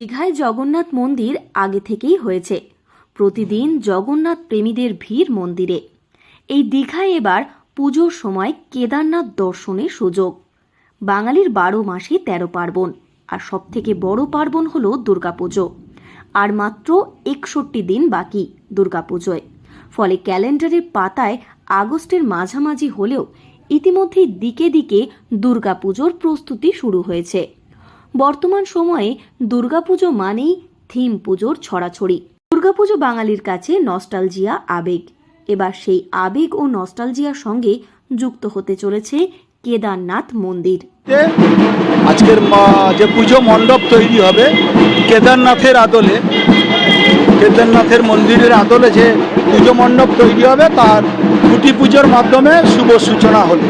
দীঘায় জগন্নাথ মন্দির আগে থেকেই হয়েছে। প্রতিদিন জগন্নাথ প্রেমীদের ভিড় মন্দিরে। এই দীঘায় এবার পুজোর সময় কেদারনাথ দর্শনের সুযোগ। বাঙালির বারো মাসে তেরো পার্বণ, আর সবথেকে বড় পার্বণ হল দুর্গাপুজো। আর মাত্র একষট্টি দিন বাকি দুর্গাপুজোয়। ফলে ক্যালেন্ডারের পাতায় আগস্টের মাঝামাঝি হলেও ইতিমধ্যেই দিকে দিকে দুর্গাপুজোর প্রস্তুতি শুরু হয়েছে। বর্তমান সময়ে দুর্গাপুজো মানেই থিম পুজোর ছড়াছড়ি। দুর্গাপুজো বাঙালির কাছে নস্টালজিয়া, আবেগ। এবার সেই আবেগ ও নস্টালজিয়ার সঙ্গে যুক্ত হতে চলেছে কেদারনাথ মন্দির। আজকের যে পুজো মণ্ডপ তৈরি হবে কেদারনাথের আদলে, কেদারনাথের মন্দিরের আদলে যে পুজো মণ্ডপ তৈরি হবে, তার খুঁটি পুজোর মাধ্যমে শুভ সূচনা হলো।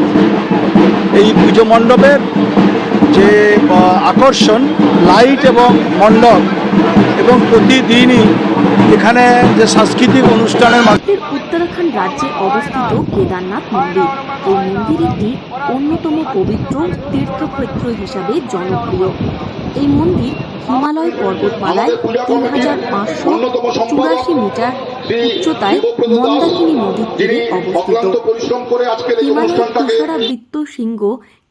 এই পুজো মণ্ডপের যে আকর্ষণ লাইট এবং মণ্ডপ এবং প্রতিদিনই এখানে যে সাংস্কৃতিক অনুষ্ঠানের মাধ্যমে উত্তরাখণ্ড রাজ্যে অবস্থিত কেদারনাথ মন্দির। এই মন্দির একটি অন্যতম পবিত্র তীর্থক্ষেত্র হিসাবে জনপ্রিয়। এই মন্দির হিমালয় পর্বতমালায় তিন হাজার পাঁচশো চুরাশি মিটার উচ্চতায় মন্দাকিনী নদীর তীরে অবস্থিত। পরিশ্রম করে আজকের এই হিমালয়ের তুষারাবৃত্ত সিংহ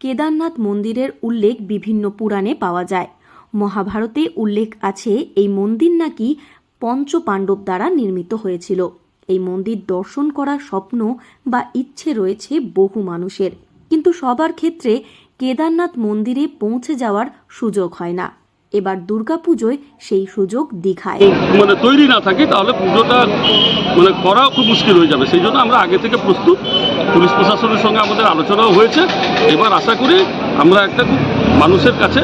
কেদারনাথ মন্দিরের উল্লেখ বিভিন্ন পুরাণে পাওয়া যায়। মহাভারতে উল্লেখ আছে, এই মন্দির নাকি পঞ্চ পাণ্ডব দ্বারা নির্মিত হয়েছিল। এই মন্দির দর্শন করার স্বপ্ন বা ইচ্ছে রয়েছে বহু মানুষের। কিন্তু সবার ক্ষেত্রে কেদারনাথ মন্দিরে পৌঁছে যাওয়ার সুযোগ হয় না। এবার দুর্গাপুজোয় সেই সুযোগ দীঘায়। মানে তৈরি না থাকে, তাহলে পুজোটা মানে করা খুব মুশকিল হয়ে যাবে। সেই জন্য আমরা আগে থেকে প্রস্তুত। পুলিশ প্রশাসনের সঙ্গে আমাদের আলোচনাও হয়েছে। এবার আশা করি আমরা একটা খুব মানুষের কাছে,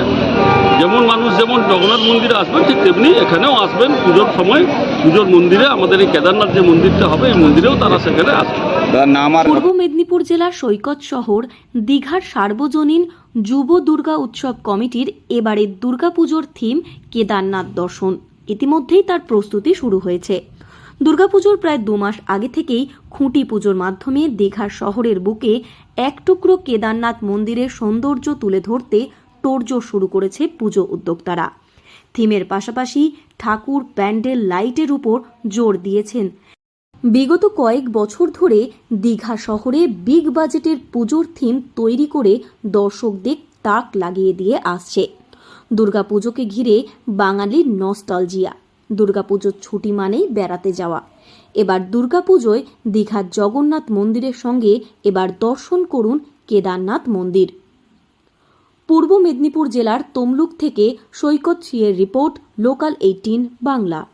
যেমন মানুষ যেমন জগন্নাথ মন্দিরে আসবেন, ঠিক তেমনি এখানেও আসবেন পুজোর সময়। পুজোর মন্দিরে আমাদের এই কেদারনাথ যে মন্দিরটা হবে, এই মন্দিরেও তারা সেখানে আসবে। দাদার নাম আর পূর্ব মেদিনীপুর জেলার সৈকত শহর দীঘার সার্বজনীন যুব দুর্গা উৎসব কমিটির এবারের দুর্গাপুজোর থিম কেদারনাথ দর্শন। ইতিমধ্যেই তার প্রস্তুতি শুরু হয়েছে। দুর্গাপুজোর প্রায় দু মাস আগে থেকেই খুঁটি পুজোর মাধ্যমে দীঘার শহরের বুকে এক টুকরো কেদারনাথ মন্দিরের সৌন্দর্য তুলে ধরতে তোড়জোড় শুরু করেছে পুজো উদ্যোক্তারা। থিমের পাশাপাশি ঠাকুর প্যান্ডেল লাইটের উপর জোর দিয়েছেন। বিগত কয়েক বছর ধরে দীঘা শহরে বিগ বাজেটের পুজোর থিম তৈরি করে দর্শকদের তাক লাগিয়ে দিয়ে আসছে। দুর্গাপুজোকে ঘিরে বাঙালির নস্টালজিয়া। দুর্গাপুজোর ছুটি মানেই বেড়াতে যাওয়া। এবার দুর্গাপুজোয় দীঘার জগন্নাথ মন্দিরের সঙ্গে এবার দর্শন করুন কেদারনাথ মন্দির। পূর্ব মেদিনীপুর জেলার তমলুক থেকে সৈকত সিয়ের রিপোর্ট লোকাল এইটিন বাংলা।